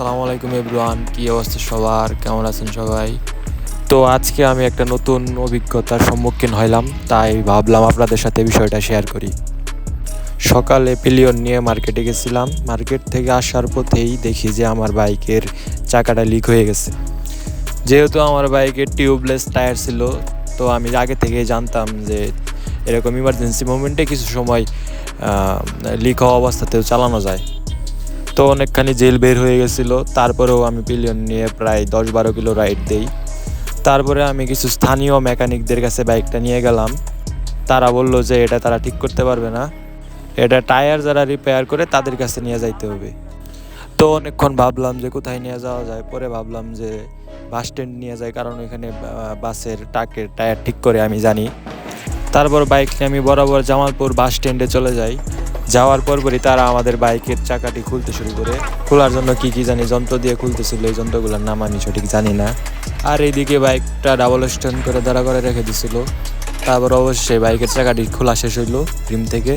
আসসালামু আলাইকুম এভরিওয়ান, কি অবস্থা সবার? কেমন আছেন সবাই? তো আজকে আমি একটা নতুন অভিজ্ঞতার সম্মুখীন হইলাম, তাই ভাবলাম আপনাদের সাথে বিষয়টা শেয়ার করি। সকালে পিলিয়ন নিয়ে মার্কেটে গেছিলাম, মার্কেট থেকে আসার পথেই দেখি যে আমার বাইকের চাকাটা লিক হয়ে গেছে। যেহেতু আমার বাইকের টিউবলেস টায়ার ছিল, তো আমি আগে থেকেই জানতাম যে এরকম ইমার্জেন্সি মোমেন্টে কিছু সময় লিক হওয়া অবস্থাতেও চালানো যায়। তো অনেকখানি জেল বের হয়ে গেছিল। তারপরেও আমি পিলিয়ন নিয়ে প্রায় দশ বারো কিলো রাইড দেই। তারপরে আমি কিছু স্থানীয় মেকানিকদের কাছে বাইকটা নিয়ে গেলাম। তারা বলল যে, এটা তারা ঠিক করতে পারবে না। এটা টায়ার যারা রিপেয়ার করে, তাদের কাছে নিয়ে যাইতে হবে। তো অনেকক্ষণ ভাবলাম যে, কোথায় নিয়ে যাওয়া যায়? পরে ভাবলাম যে বাস স্ট্যান্ড নিয়ে যায় কারণ এখানে বাসের টাকের টায়ার ঠিক করে আমি জানি। তারপর বাইক নিয়ে আমি বরাবর জামালপুর বাস স্ট্যান্ডে চলে যাই। যাওয়ার পরপরই তারা আমাদের বাইকের চাকাটি খুলতে শুরু করে। খোলার জন্য কি কি জানি যন্ত্র দিয়ে খুলতেছিল, এই যন্ত্রগুলোর নাম আমি সঠিক জানি না। আর এইদিকে বাইকটা ডাবল স্ট্যান্ড করে দাঁড়া করে রেখে দিছিল। তারপর অবশ্যই বাইকের চাকাটি খোলা শেষ হইল রিম থেকে।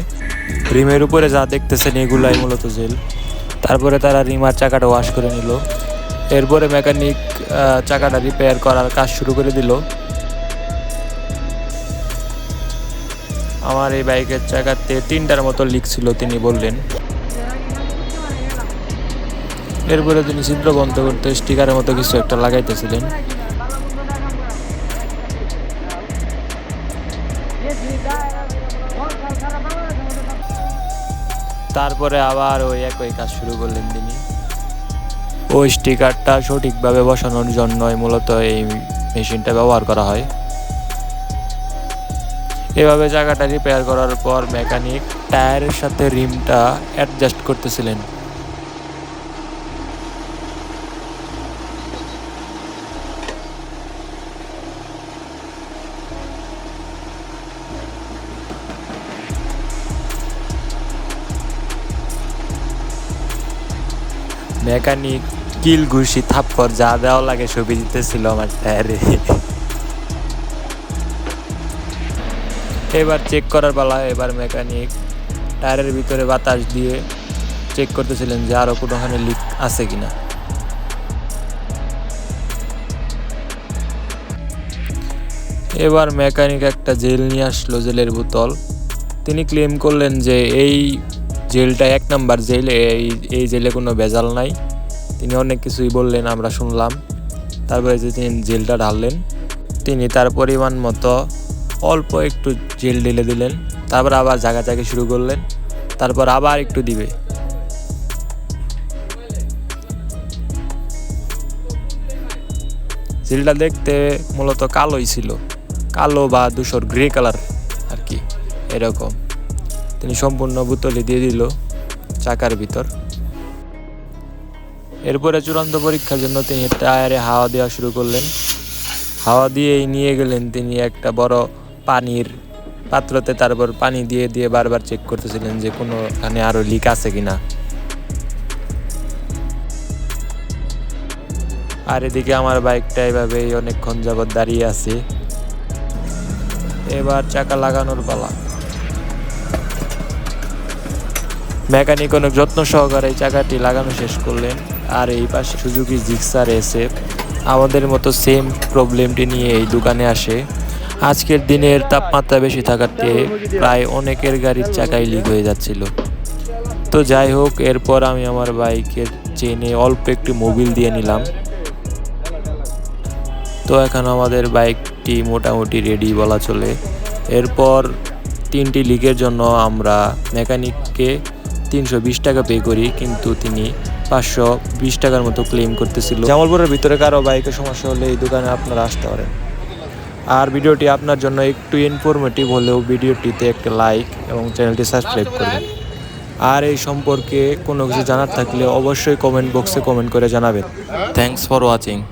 রিমের উপরে যা দেখতেছেন এগুলাই মূলত জেল। তারপরে তারা রিমার চাকাটা ওয়াশ করে নিল। এরপরে মেকানিক চাকাটা রিপেয়ার করার কাজ শুরু করে দিল। আমার এই বাইকের চাকাতে তিনটার মতো লিক ছিল, তিনি বললেন। এরপরে তিনি ছিদ্র বন্ধ করতে স্টিকারের মতো কিছু একটা লাগাইতেছিলেন। তারপরে আবার ওই একই কাজ শুরু করলেন তিনি। ওই স্টিকারটা সঠিকভাবে বসানোর জন্যই মূলত এই মেশিনটা ব্যবহার করা হয়। এভাবে জায়গাটা রিপেয়ার করার পর মেকানিক টায়ারের সাথে রিমটা অ্যাডজাস্ট করতেছিলেন। মেকানিক কিল ঘুষি থাপ্পর যা দেওয়া লাগে সবই দিতেছিল আমার টায়ারে এবার চেক করার পালা, এবার মেকানিক টায়ারের ভিতরে বাতাস দিয়ে চেক করতেছিলেন যে আরও কোনোখানে লিক আছে কিনা। এবার মেকানিক একটা জেল নিয়ে আসলো জেলের বোতল। তিনি ক্লেম করলেন যে এই জেলটা এক নাম্বার জেল, এই এই জেলে কোনো ভেজাল নাই। তিনি অনেক কিছুই বললেন, আমরা শুনলাম। তারপরে যে তিনি জেলটা ঢাললেন, তিনি তার পরিমাণ মতো অল্প একটু জেল ঢেলে দিলেন, তারপর আবার জাগাজাগি শুরু করলেন, তারপর আবার একটু দিবে। জেলটা দেখতে মূলত কালোই ছিল, কালো বা ধূসর গ্রে কালার আর কি, এরকম। তিনি সম্পূর্ণ বোতলে দিয়ে দিল চাকার ভিতর। এরপরে চূড়ান্ত পরীক্ষার জন্য তিনি টায়ারে হাওয়া দেওয়া শুরু করলেন। হাওয়া দিয়েই নিয়ে গেলেন তিনি একটা বড় পানির পাত্রতে তারপর পানি দিয়ে দিয়ে বারবার চেক করতেছিলেন যে কোনোখানে আরও লিক আছে কিনা। আর এদিকে আমার বাইকটা এভাবেই অনেকক্ষণ যাবৎ দাঁড়িয়ে আছে। এবার চাকা লাগানোর পালা। মেকানিক অনেক যত্ন সহকারে এই চাকাটি লাগানো শেষ করলেন। আর এই পাশে সুজুকি জিক্সার এসে আমাদের মতো সেম প্রবলেমটি নিয়ে এই দোকানে আসে। আজকের দিনের তাপমাত্রা বেশি থাকাতে প্রায় অনেকের গাড়ির চাকাই লিক হয়ে যাচ্ছিল। তো যাই হোক, এরপর আমি আমার বাইকের চেনে অল্প একটু মোবিল দিয়ে নিলাম। তো এখন আমাদের বাইকটি মোটামুটি রেডি বলা চলে। এরপর তিনটি লিকের জন্য আমরা মেকানিককে তিনশো বিশ টাকা পে করি, কিন্তু তিনি পাঁচশো বিশ টাকার মতো ক্লেম করতেছিল। জামালপুরের ভিতরে কারও বাইকের সমস্যা হলে এই দোকানে আপনারা আসতে পারেন। আর ভিডিওটি আপনার জন্য একটু ইনফরমেটিভ হলেও ভিডিওটিতে একটা লাইক এবং চ্যানেলটি সাবস্ক্রাইব করবেন আর এই সম্পর্কে কোনো কিছু জানার থাকলে অবশ্যই কমেন্ট বক্সে কমেন্ট করে জানাবেন। Thanks for watching